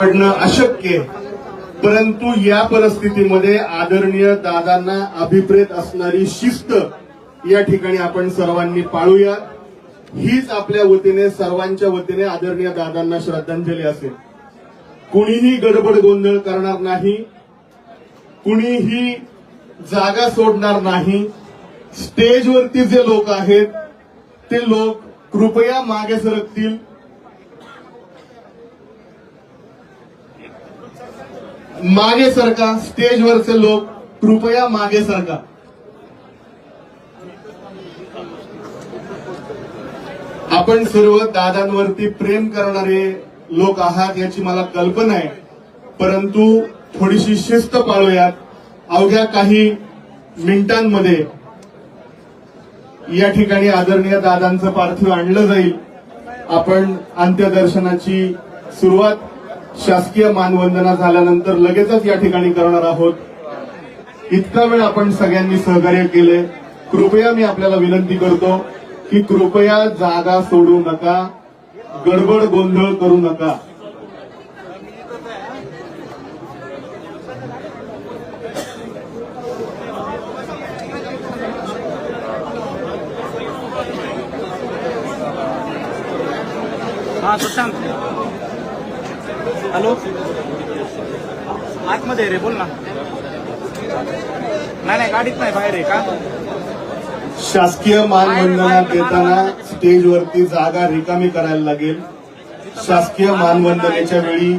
पडणं अशक्य आहे. परंतु या परिस्थितीमध्ये आदरणीय दादांना अभिप्रेत असणारी शिस्त या ठिकाणी आपण सर्वांनी पाळूया. हीच आपल्या वतीने सर्वांच्या वतीने आदरणीय दादांना श्रद्धांजली असेल. कुणीही गडबड गोंधळ करणार नाही. कुणीही जागा सोडणार नाही. स्टेजवरती जे लोक आहेत ते लोक कृपया मागे सरकतील. मागे सरका स्टेजवरचे लोक कृपया मागे सरका आपण सर्व दादांवरती प्रेम करणारे लोक आहात याची मला कल्पना आहे. परंतु थोडीशी शिस्त पाळूयात. अवघ्या काही मिनिटांमध्ये या ठिकाणी आदरणीय दादांचं पार्थिव आणलं जाईल. आपण अंत्यदर्शनाची सुरुवात शासकीय मानवंदना झाल्यानंतर लगेचच या ठिकाणी करणार आहोत. इतका वेळ आपण सगळ्यांनी सहकार्य केले कृपया मी आपल्याला विनंती करतो की कृपया जागा सोडू नका. गडबड गोंधळ करू नका. हा सुशांत हॅलो? आतमध्ये रे बोल ना. नाही नाही गाडीत नाही बाहेर आहे का? शासकीय मानवंदना देताना स्टेजवरती जागा रिकामी करायला लागेल. शासकीय मानवंदनेच्या वेळी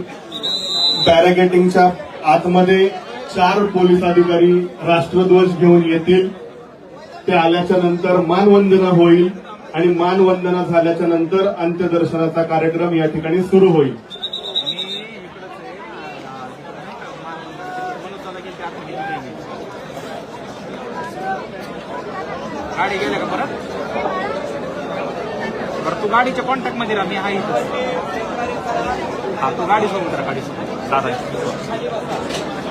बॅरिगेटिंगच्या आतमध्ये चार पोलीस अधिकारी राष्ट्रध्वज घेऊन येतील. ते आल्याच्यानंतर मानवंदना होईल आणि मानवंदना झाल्याच्यानंतर अंत्यदर्शनाचा कार्यक्रम या ठिकाणी सुरू होईल. गाडी गेल्या का परत? बरं तू गाडीच्या कॉन्टॅक्टमध्ये राहा मी आहे इथं. हा तू गाडी सोबत राहा गाडी सोबत दादा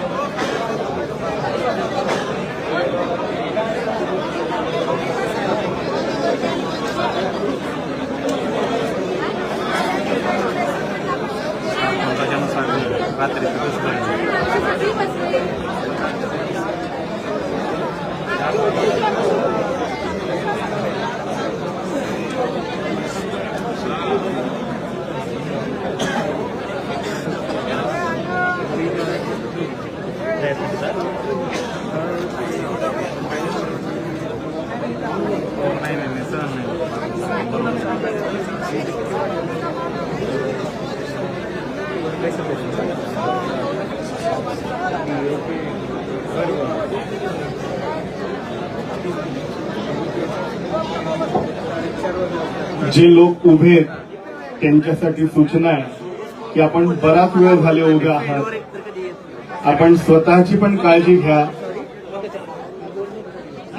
जे लोक उभे आहेत त्यांच्यासाठी सूचना आहे की आपण बराच वेळ झाले उभे आहात. आपण स्वतःची पण काळजी घ्या.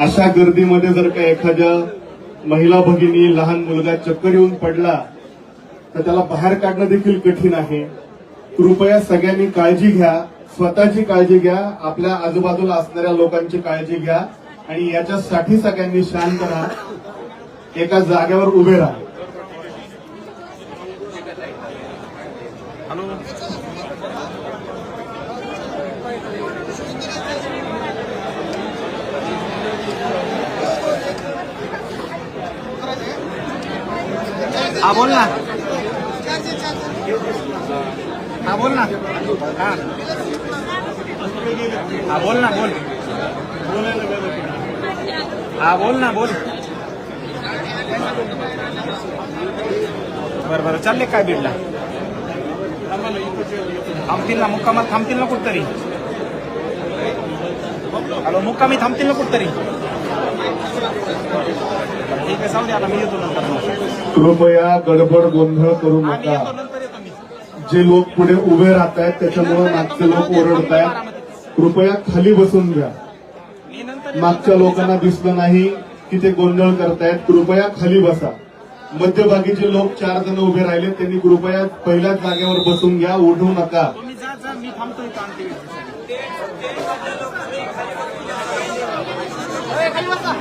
अशा गर्दीमध्ये जर का एखाद्या महिला भगिनी लहान मुलगा चक्कर येऊन पडला तर त्याला बाहेर काढणं देखील कठीण आहे. कृपया सगळ्यांनी काळजी घ्या स्वतःची काळजी घ्या आपल्या आजूबाजूला असणाऱ्या लोकांची काळजी घ्या आणि याच्यासाठी सगळ्यांनी शांत राहा. एका जागेवर उभे राहा. बोल ना. हा बोल ना. हा. हा बोल ना बोल. हा बोल ना बोल. बरं बरं चालले काय बीडला? थांबतील ना मुक्कामात थांबतील ना कुठतरी. हॅलो मुक्कामी थांबतील ना कुठतरी. ठीक आहे जाऊ दे आता मी येतो नंतर. कृपया गडबड गोंधळ करू हा, येतो नका नंतर जे लोक पुढे उभे राहत आहेत त्याच्यामुळे मागचे लोक ओरडत आहेत कृपया खाली बसून घ्या. मागच्या लोकांना दिसलं नाही की ते गोंधळ करतायत. कृपया खाली बसा. मध्यभागी जे लोक चार जण उभे राहिले. त्यांनी कृपया पहिल्याच जागेवर बसून घ्या. उठू नका. खाली बसा.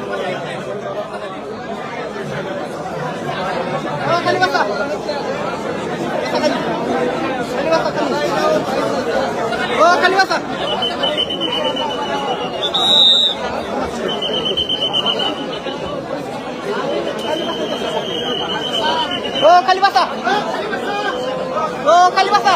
खाली बसा खाली खाली बसा हो खाली बसा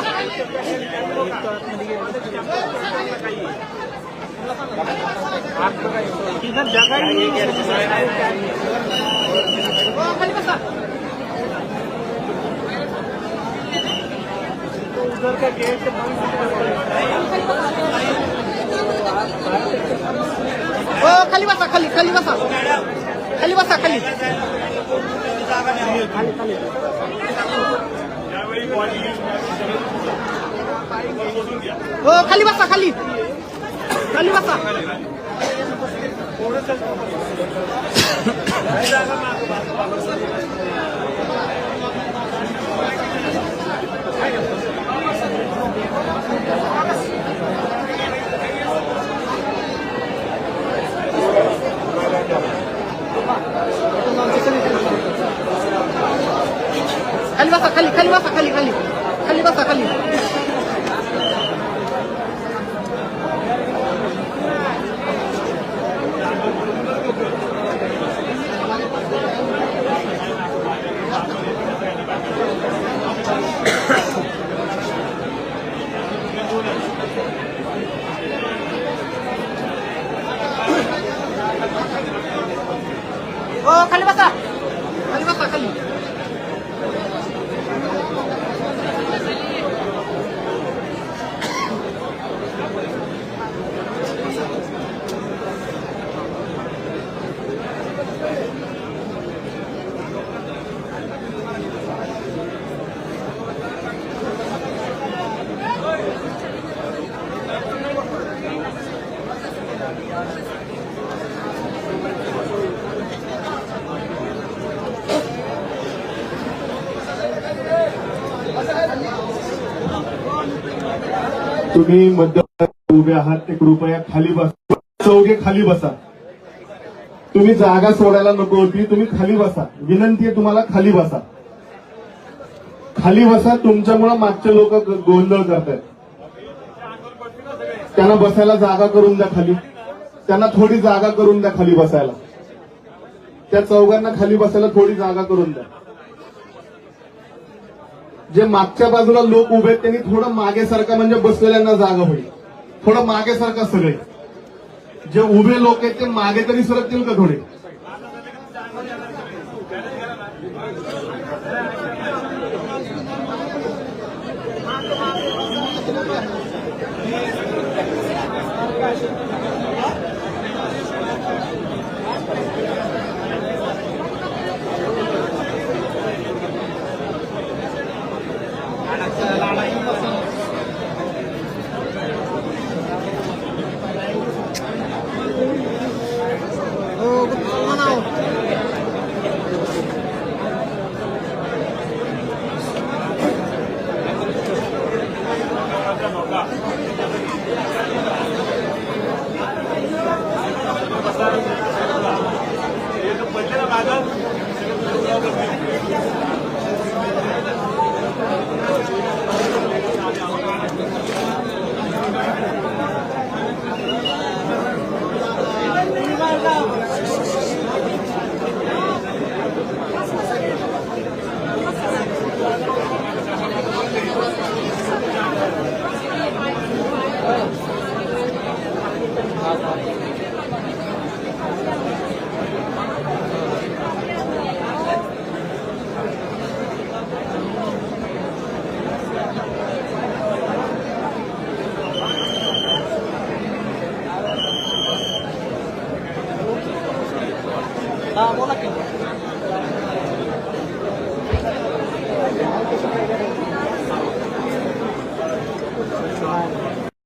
हो बसा. हो खाली बसा हो खाली बसा खाली खाली बसा खाली बसा खाली हो खाली बसा खाली खाली बसा खाली बसा खाली खाली बसा खाली खाली खाली बसा खाली हो खाली बसा खाली बसा खाली तुम्ही मध्य उभे आहात एक कृपया खाली बसा. चौघे खाली बसा. तुम्ही जागा सोडायला नको होती तुम्ही खाली बसा. विनंती आहे तुम्हाला खाली बसा. खाली बसा तुमच्यामुळे मागचे लोक गोंधळ करतायत. त्यांना बसायला जागा करून द्या खाली. त्यांना थोडी जागा करून द्या खाली बसायला. त्या चौघांना खाली बसायला थोडी जागा करून द्या. जे मागच्या बाजूला लोक उभे आहेत त्यांनी थोडं मागे सारखं म्हणजे बसलेल्यांना जागा होईल. थोडं मागे सारखं सगळे. जे उभे लोक आहेत ते मागे तरी सरकतील का थोडे?